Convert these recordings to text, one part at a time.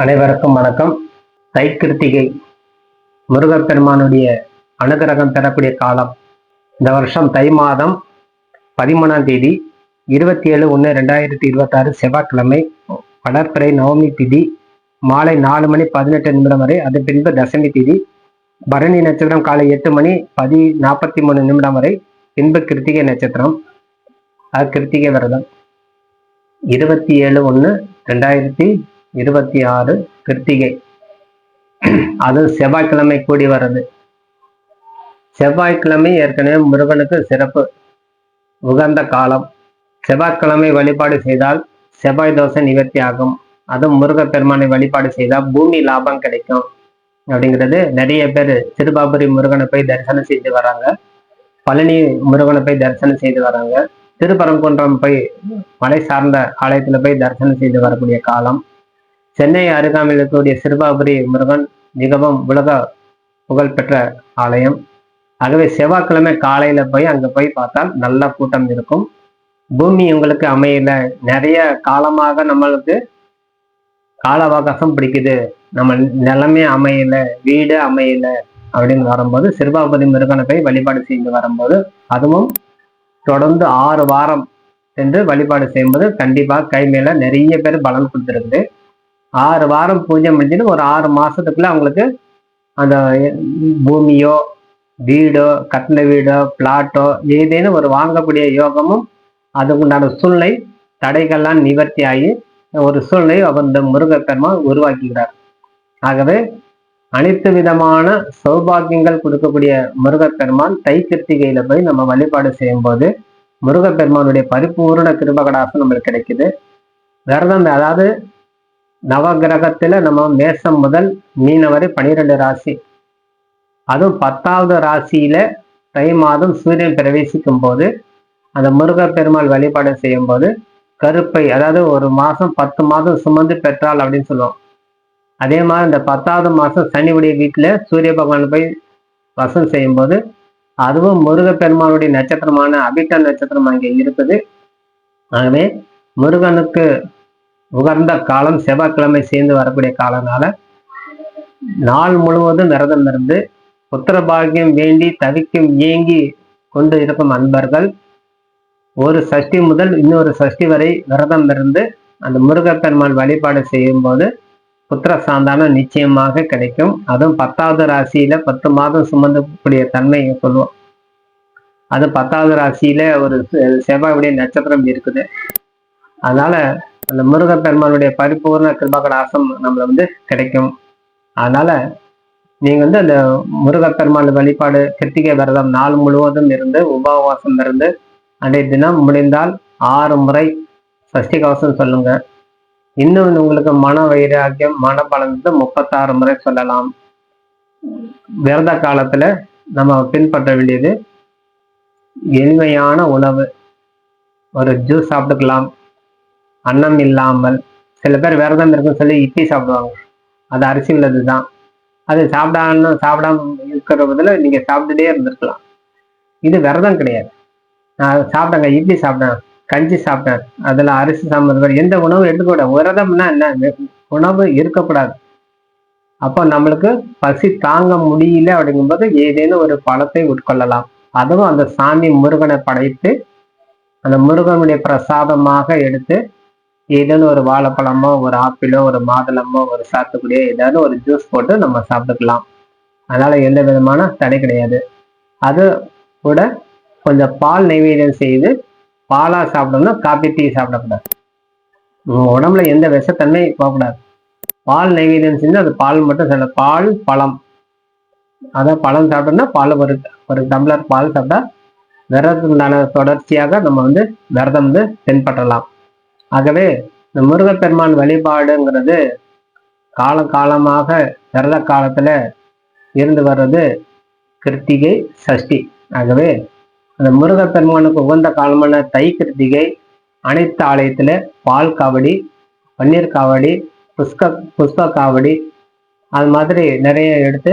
அனைவருக்கும் வணக்கம். தை கிருத்திகை முருகப்பெருமானுடைய அனுகிரகம் பெறக்கூடிய காலம். இந்த வருஷம் தை மாதம் பதிமூணாம் தேதி இருபத்தி ஏழு ஒன்று ரெண்டாயிரத்தி இருபத்தாறு செவ்வாய்க்கிழமை வளர்ப்பிறை நவமி திதி மாலை நாலு மணி பதினெட்டு நிமிடம் வரை அது பின்பு தசமி திதி பரணி நட்சத்திரம் காலை எட்டு மணி பதி நாற்பத்தி மூணு நிமிடம் வரை பின்பு கிருத்திகை நட்சத்திரம். அது கிருத்திகை விரதம். இருபத்தி ஏழு ஒன்று ரெண்டாயிரத்தி இருபத்தி ஆறு கிருத்திகை. அது செவ்வாய்க்கிழமை கூடி வர்றது. செவ்வாய்க்கிழமை ஏற்கனவே முருகனுக்கு சிறப்பு. உகந்த காலம். செவ்வாய்க்கிழமை வழிபாடு செய்தால் செவ்வாய் தோசை நிவர்த்தி ஆகும். அதுவும் முருகப்பெருமானை வழிபாடு செய்தால் பூமி லாபம் கிடைக்கும். அப்படிங்கிறது நிறைய பேர் திருபாபுரி முருகனை போய் தரிசனம் செய்து வராங்க. பழனி முருகனை போய் தரிசனம் செய்து வராங்க. திருப்பரங்குன்றம் போய் மலை சார்ந்த ஆலயத்துல போய் தரிசனம் செய்து வரக்கூடிய காலம். சென்னை அருகாமையில் இருக்கக்கூடிய சிறுபாபுரி முருகன் மிகவும் உலக புகழ்பெற்ற ஆலயம். ஆகவே செவ்வாய்க்கிழமை காலையில போய் அங்க போய் பார்த்தால் நல்ல கூட்டம் இருக்கும். பூமி உங்களுக்கு அமையல. நிறைய காலமாக நம்மளுக்கு கால அவகாசம் பிடிக்குது. நம்ம நிலமே அமையல வீடு அமையல அப்படின்னு வரும்போது சிறுபாபதி முருகனை போய் வழிபாடு செய்து வரும்போது அதுவும் தொடர்ந்து ஆறு வாரம் சென்று வழிபாடு செய்யும்போது கண்டிப்பாக கை மேல நிறைய பேர் பலன் கொடுத்துருக்குது. ஆறு வாரம் பூஜை முடிஞ்சுன்னு ஒரு ஆறு மாசத்துக்குள்ள அவங்களுக்கு அந்த பூமியோ வீடோ கட்டின வீடோ பிளாட்டோ ஏதேனும் ஒரு வாங்கக்கூடிய யோகமும் அதுக்குண்டான சூழ்நிலை தடைகள்லாம் நிவர்த்தி ஆகி ஒரு சூழ்நிலை அந்த முருகப்பெருமான் உருவாக்குகிறார். ஆகவே அனைத்து விதமான சௌபாகியங்கள் கொடுக்கக்கூடிய முருகப்பெருமான் தை கிருத்திகையில போய் நம்ம வழிபாடு செய்யும் போது முருகப்பெருமானுடைய பரிபூர்ண கிருபகடாசம் நம்மளுக்கு கிடைக்குது. விரதம் அதாவது நவகிரகத்துல நம்ம மேசம் முதல் மீன வரை பனிரெண்டு ராசி. அதுவும் பத்தாவது ராசியில தை மாதம் சூரியன் பிரவேசிக்கும் போது அந்த முருகப்பெருமாள் வழிபாடு செய்யும் போது கருப்பை அதாவது ஒரு மாதம் பத்து மாதம் சுமந்து பெற்றாள் அப்படின்னு சொல்லுவோம். அதே மாதிரி இந்த பத்தாவது மாதம் சனியுடைய வீட்டில் சூரிய பகவான் போய் வசம் செய்யும்போது அதுவும் முருகப்பெருமானுடைய நட்சத்திரமான அபிட்ட நட்சத்திரம் அங்கே இருக்குது. ஆகவே முருகனுக்கு உகர்ந்த காலம் செவ்வாய்க்கிழமை சேர்ந்து வரக்கூடிய காலனால நாள் முழுவதும் விரதம் இருந்து புத்திரபாகியம் வேண்டி தவிக்கும் ஏங்கி கொண்டு இருக்கும் அன்பர்கள் ஒரு சஷ்டி முதல் இன்னொரு சஷ்டி வரை விரதம் இருந்து அந்த முருகப்பெருமான் வழிபாடு செய்யும் போது புத்திர சாந்தானம் நிச்சயமாக கிடைக்கும். அதுவும் பத்தாவது ராசியில பத்து மாதம் சுமந்தக்கூடிய தன்மை சொல்லுவோம் அது பத்தாவது ராசியில ஒரு செ- செவ்வாயுடைய நட்சத்திரம் இருக்குது. அதனால அந்த முருகப்பெருமானுடைய பரிபூர்ண கிருபகடாசம் நம்மள வந்து கிடைக்கும். அதனால நீங்க வந்து அந்த முருகப்பெருமான் வழிபாடு கிருத்திகை விரதம் நாள் முழுவதும் இருந்து உபவாசம் இருந்து அன்றைய தினம் முடிந்தால் ஆறு முறை சஷ்டி கவசம் சொல்லுங்க. இன்னும் உங்களுக்கு மன வைராக்கியம் மனபலம் வந்து முப்பத்தாறு முறை சொல்லலாம். விரத காலத்துல நம்ம பின்பற்ற வேண்டியது எளிமையான உணவு. ஒரு ஜூஸ் சாப்பிட்டுக்கலாம். அன்னம் இல்லாமல் சில பேர் விரதம் இருக்குன்னு சொல்லி இட்லி சாப்பிடுவாங்க. அது அரிசி உள்ளது தான் அது சாப்பிடாம சாப்பிடாம இருக்கிற பதில் நீங்க சாப்பிட்டுட்டே இருந்திருக்கலாம். இது விரதம் கிடையாது. நான் சாப்பிட்டேங்க இட்லி சாப்பிட்டேன் கஞ்சி சாப்பிட்டேன் அதுல அரிசி சாம்பார் எந்த உணவும் எடுக்கக்கூடாது விரதம்னா என்ன? உணவு இருக்கக்கூடாது. அப்போ நம்மளுக்கு பசி தாங்க முடியல அப்படிங்கும்போது ஏதேனும் ஒரு பழத்தை உட்கொள்ளலாம். அதுவும் அந்த சாமி முருகனை படைத்து அந்த முருகனுடைய பிரசாதமாக எடுத்து ஏதேன்னு ஒரு வாழைப்பழமோ ஒரு ஆப்பிளோ ஒரு மாதுளமோ ஒரு சாத்துக்குடியோ ஏதாவது ஒரு ஜூஸ் போட்டு நம்ம சாப்பிட்டுக்கலாம். அதனால எந்த விதமான தடை கிடையாது. அது கூட கொஞ்சம் பால் நைவேத்தியம் செய்து பாலாக சாப்பிடணும் காப்பி டீ சாப்பிடக்கூடாது. உங்கள் உடம்புல எந்த விஷத்தன்மை போகக்கூடாது. பால் நைவேத்தியம் செஞ்சு அது பால் மட்டும் சொல்ல பால் பழம். அதான் பழம் சாப்பிட்டோம்னா பால் ஒரு ஒரு டம்ளர் பால் சாப்பிட்டா விரதத்துண்டான தொடர்ச்சியாக நம்ம வந்து விரதம் வந்து பின்பற்றலாம் ஆகவே இந்த முருகப்பெருமான் வழிபாடுங்கிறது காலம் காலமாக விரத காலத்துல இருந்து வர்றது கிருத்திகை சஷ்டி. ஆகவே அந்த முருகப்பெருமானுக்கு உகந்த காலமான தை கிருத்திகை அனைத்து ஆலயத்துல பால் காவடி பன்னீர் காவடி புஷ்க புஷ்ப காவடி அது மாதிரி நிறைய எடுத்து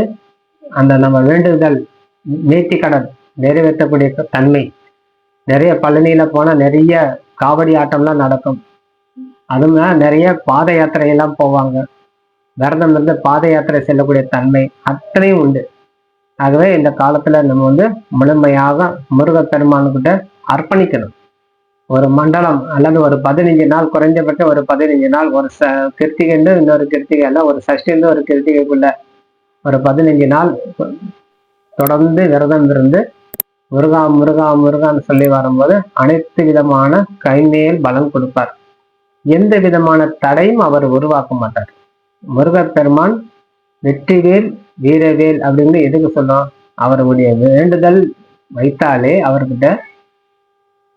அந்த நம்ம வேண்டுதல் நேர்த்தி கடன் நிறைவேற்றக்கூடிய தன்மை. நிறைய பழனியில போனால் நிறைய காவடி ஆட்டம்லாம் நடக்கும். அதுவும் நிறைய பாத யாத்திரையெல்லாம் போவாங்க. விரதம் இருந்து பாத யாத்திரை செல்லக்கூடிய தன்மை அத்தனையும் உண்டு. ஆகவே இந்த காலத்துல நம்ம வந்து முழுமையாக முருகப்பெருமானுக்கிட்ட அர்ப்பணிக்கணும். ஒரு மண்டலம் அல்லது ஒரு பதினஞ்சு நாள் குறைஞ்சபட்சம் ஒரு பதினஞ்சு நாள் ஒரு ச கிருத்திகைன்னு இன்னொரு கிருத்திகை அல்ல ஒரு சஷ்டிந்து ஒரு கிருத்திகைக்குள்ள ஒரு பதினஞ்சு நாள் தொடர்ந்து விரதம் இருந்து முருகா முருகா முருகான்னு சொல்லி வரும்போது அனைத்து விதமான கைமேல் பலம் கொடுப்பார். எந்த விதமான தடையும் அவர் உருவாக்க மாட்டார். முருகப்பெருமான் வெற்றிவேல் வீரவேல் அப்படின்னு எதுக்கு சொன்னோம்? அவருடைய வேண்டுதல் வைத்தாலே அவர்கிட்ட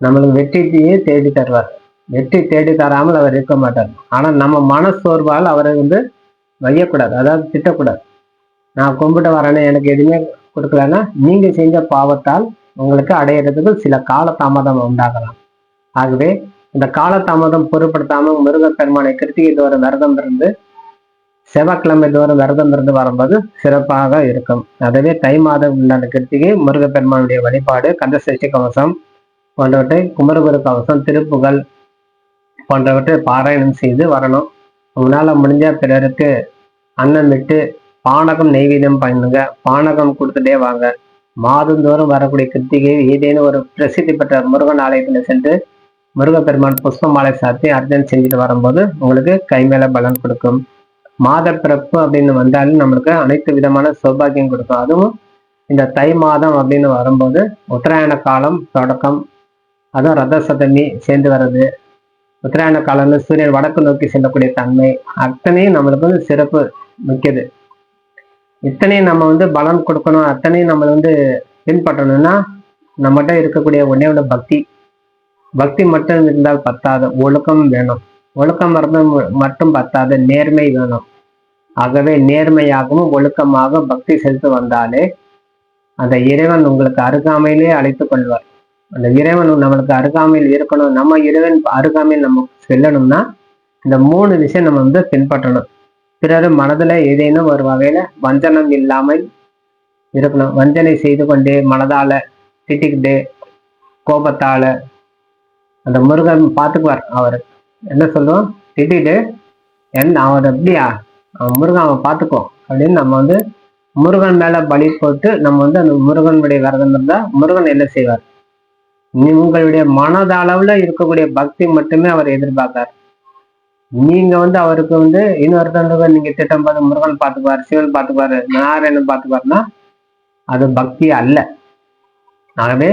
நம்மளுக்கு வெற்றியே தேடி தருவார். வெற்றி தேடி தராமல் அவர் இருக்க மாட்டார். ஆனா நம்ம மனசோர்வால் அவரை வந்து வையக்கூடாது. அதாவது திட்டக்கூடாது. நான் கும்பிட்டு வரேன்னு எனக்கு எதுவுமே கொடுக்கலன்னா நீங்க செஞ்ச பாவத்தால் உங்களுக்கு அடையிறதுக்கு சில கால தாமதம் உண்டாகலாம். ஆகவே இந்த கால தாமதம் பொருட்படுத்தாம முருகப்பெருமானை கிருத்திகை தோறும் விரதம் இருந்து செவ்வாய்க்கிழமை தோறும் விரதம் இருந்து வரும்போது சிறப்பாக இருக்கும். அதுவே தை மாதம் உண்டான கிருத்திகை முருகப்பெருமானுடைய வழிபாடு கந்தசஷ்டி கவசம் போன்றவற்றை குமரகுரு கவசம் திருப்புகள் போன்றவற்றை பாராயணம் செய்து வரணும். உங்களால முடிஞ்ச பிறருக்கு அன்னம் விட்டு பானகம் நெய்வேதம் பண்ணுங்க பானகம் கொடுத்துட்டே வாங்க. மாதந்தோறும் வரக்கூடிய கிருத்திகை ஏதேனும் ஒரு பிரசித்தி பெற்ற முருகன் ஆலயத்தில் சென்று முருகப்பெருமான் புஷ்ப மாலை சாத்தி அர்ஜன் செஞ்சுட்டு வரும்போது உங்களுக்கு கைமேல பலன் கொடுக்கும். மாத பிறப்பு அப்படின்னு வந்தாலும் நம்மளுக்கு அனைத்து விதமான சௌபாகியம் கொடுக்கும். அதுவும் இந்த தை மாதம் அப்படின்னு வரும்போது உத்தராயண காலம் தொடக்கம். அதுவும் ரத சதமி சேர்ந்து வர்றது. உத்தராயண காலம்னு சூரியன் வடக்கு நோக்கி செல்லக்கூடிய தன்மை அத்தனையும் நம்மளுக்கு வந்து சிறப்பு மிக்கது. இத்தனையும் நம்ம வந்து பலம் கொடுக்கணும். அத்தனையும் நம்ம வந்து பின்பற்றணும்னா நம்மகிட்ட இருக்கக்கூடிய ஒன்னே ஒன்று பக்தி. பக்தி மட்டும் இருந்தால் பத்தாது. ஒழுக்கம் வேணும். ஒழுக்கம் மட்டும் பத்தாது. நேர்மை வேணும். ஆகவே நேர்மையாகவும் ஒழுக்கமாக பக்தி செலுத்து வந்தாலே அந்த இறைவன் உங்களுக்கு அருகாமையிலே அழைத்து கொள்வார். அந்த இறைவன் நம்மளுக்கு அருகாமையில் இருக்கணும். நம்ம இறைவன் அருகாமையில் நம்ம செல்லணும்னா இந்த மூணு விஷயம் நம்ம வந்து பின்பற்றணும். பிறர் மனதுல ஏதேனும் ஒரு வகையில வஞ்சனம் இல்லாமல் இருக்கணும். வஞ்சனை செய்து கொண்டு மனதால திட்டிக்கிட்டு கோபத்தால அந்த முருகன் பார்த்துக்குவார் அவர். என்ன சொல்லுவோம்? திட்டிட்டு என்ன அவர் எப்படியா? அவன் முருகன் அவன் பார்த்துக்கோ. அப்படின்னு நம்ம வந்து முருகன் மேல பலி போட்டு நம்ம வந்து அந்த முருகனுடைய விரதம் இருந்தா முருகன் என்ன செய்வார்? உங்களுடைய மனதளவுல இருக்கக்கூடிய பக்தி மட்டுமே அவர் எதிர்பார்க்கார் நீங்க வந்து அவருக்கு வந்து இன்னொருத்தவங்களுக்கு நீங்க திட்டம் பார்த்து முருகன் பார்த்துப்பாரு சிவன் பார்த்துப்பாரு நாராயணன் பார்த்துப்பாருன்னா அது பக்தி அல்ல. ஆகவே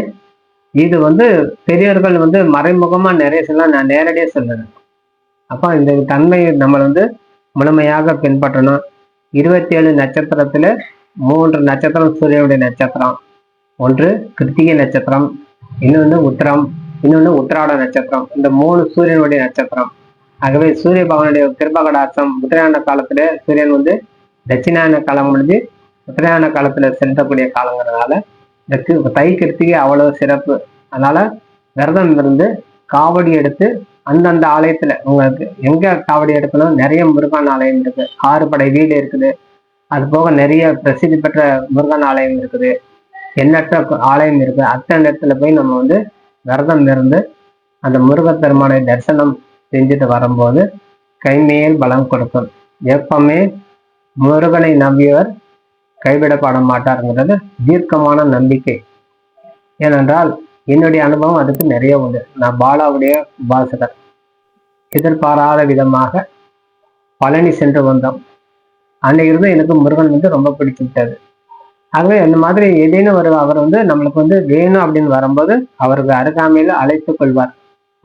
இது வந்து பெரியவர்கள் வந்து மறைமுகமா நிறைய சொல்லலாம் நான் நேரடியாக சொல்லுறேன் அப்போ இந்த தன்மை நம்மளை வந்து முழுமையாக பின்பற்றணும். இருபத்தி ஏழு நட்சத்திரத்துல மூன்று நட்சத்திரம் சூரியனுடைய நட்சத்திரம் ஒன்று கிருத்திகை நட்சத்திரம் இன்னொன்று உத்திரம் இன்னொன்று உத்திராட நட்சத்திரம். இந்த மூணு சூரியனுடைய நட்சத்திரம். ஆகவே சூரிய பகவானுடைய கிருபகடாசம் உத்தராயண காலத்துல சூரியன் வந்து தட்சிணாயன காலம் முடிஞ்சு உத்தராயண காலத்துல செலுத்தக்கூடிய காலங்கிறதுனால இந்த தை கிருத்திகை அவ்வளவு சிறப்பு. அதனால விரதம் இருந்து காவடி எடுத்து அந்தந்த ஆலயத்துல உங்களுக்கு எங்க காவடி எடுக்கணும்? நிறைய முருகன் ஆலயம் இருக்கு. ஆறு படை வீடு இருக்குது. அது போக நிறைய பிரசித்தி பெற்ற முருகன் ஆலயம் இருக்குது. எண்ணற்ற ஆலயம் இருக்கு. அத்தனை இடத்துல போய் நம்ம வந்து விரதம் இருந்து அந்த முருகப்பெருமானை தரிசனம் செஞ்சுட்டு வரும்போது கைமேல் பலம் கொடுக்கும். எப்பவுமே முருகனை நம்பியவர் கைவிடப்பட மாட்டாருங்கிறது தீர்க்கமான நம்பிக்கை. ஏனென்றால் என்னுடைய அனுபவம் அதுக்கு நிறைய உண்டு. நான் பாலாவுடைய உபாசகர். எதிர்பாராத விதமாக பழனி சென்று வந்தோம். அன்னைக்கு எனக்கு முருகன் வந்து ரொம்ப பிடிச்சு விட்டது ஆகவே இந்த மாதிரி ஏதேனும் ஒரு அவர் வந்து நம்மளுக்கு வந்து வேணும் அப்படின்னு வரும்போது அவருக்கு அருகாமையில அழைத்து கொள்வார்.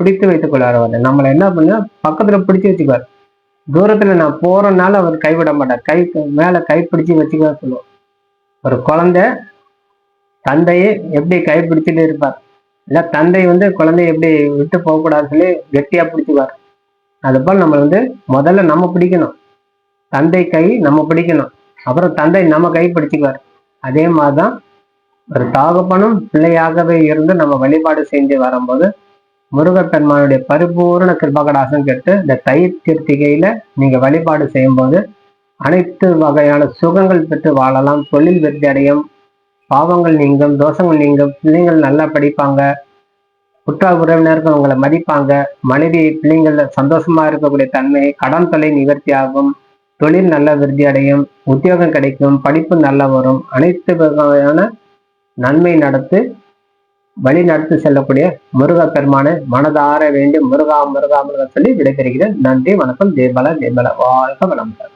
பிடித்து வைத்துக் கொள்ளார் அவர் நம்மளை என்ன பண்ண பக்கத்துல பிடிச்சு வச்சுக்குவார். தூரத்துல நான் போறனால அவர் கைவிட மாட்டார். கை மேல கை பிடிச்சு வச்சுக்க சொல்லுவோம். ஒரு குழந்தை தந்தையை எப்படி கை பிடிச்சிட்டு இருப்பார்? இல்ல தந்தை வந்து குழந்தைய எப்படி விட்டு போகக்கூடாதுன்னு சொல்லி கெட்டியா பிடிச்சுக்குவார். அது போல் நம்ம வந்து முதல்ல நம்ம பிடிக்கணும். தந்தை கை நம்ம பிடிக்கணும். அப்புறம் தந்தை நம்ம கை பிடிச்சிக்குவார். அதே மாதிரிதான் ஒரு தாகப்பனும் பிள்ளையாகவே இருந்து நம்ம வழிபாடு செஞ்சு வரும்போது முருகப்பெருமானுடைய பரிபூர்ண கிருபகடாசம் கேட்டு இந்த தை கிருத்திகையில நீங்க வழிபாடு செய்யும் போது அனைத்து வகையான சுகங்கள் பெற்று வாழலாம். தொழில் வெற்றி அடையும். பாவங்கள் நீங்கும் தோஷங்கள் நீங்கும். பிள்ளைங்கள் நல்லா படிப்பாங்க. குற்ற உறவினர்கள் உங்களை மதிப்பாங்க. மனைவி பிள்ளைங்கள் சந்தோஷமா இருக்கக்கூடிய தன்மை கடன் தொலை நிவர்த்தி ஆகும். தொழில் நல்ல விருத்தி அடையும். உத்தியோகம் கிடைக்கும். படிப்பு நல்லா வரும். அனைத்து வகையான நன்மை நடத்து வழி நடத்தி செல்லக்கூடிய முருக பெருமானை மனதார வேண்டும் முருகா முருகா முருகா சொல்லி விடைபெறுகிறேன். நன்றி வணக்கம். ஜெயபல ஜெயபல வாழ்க வளமுடன்.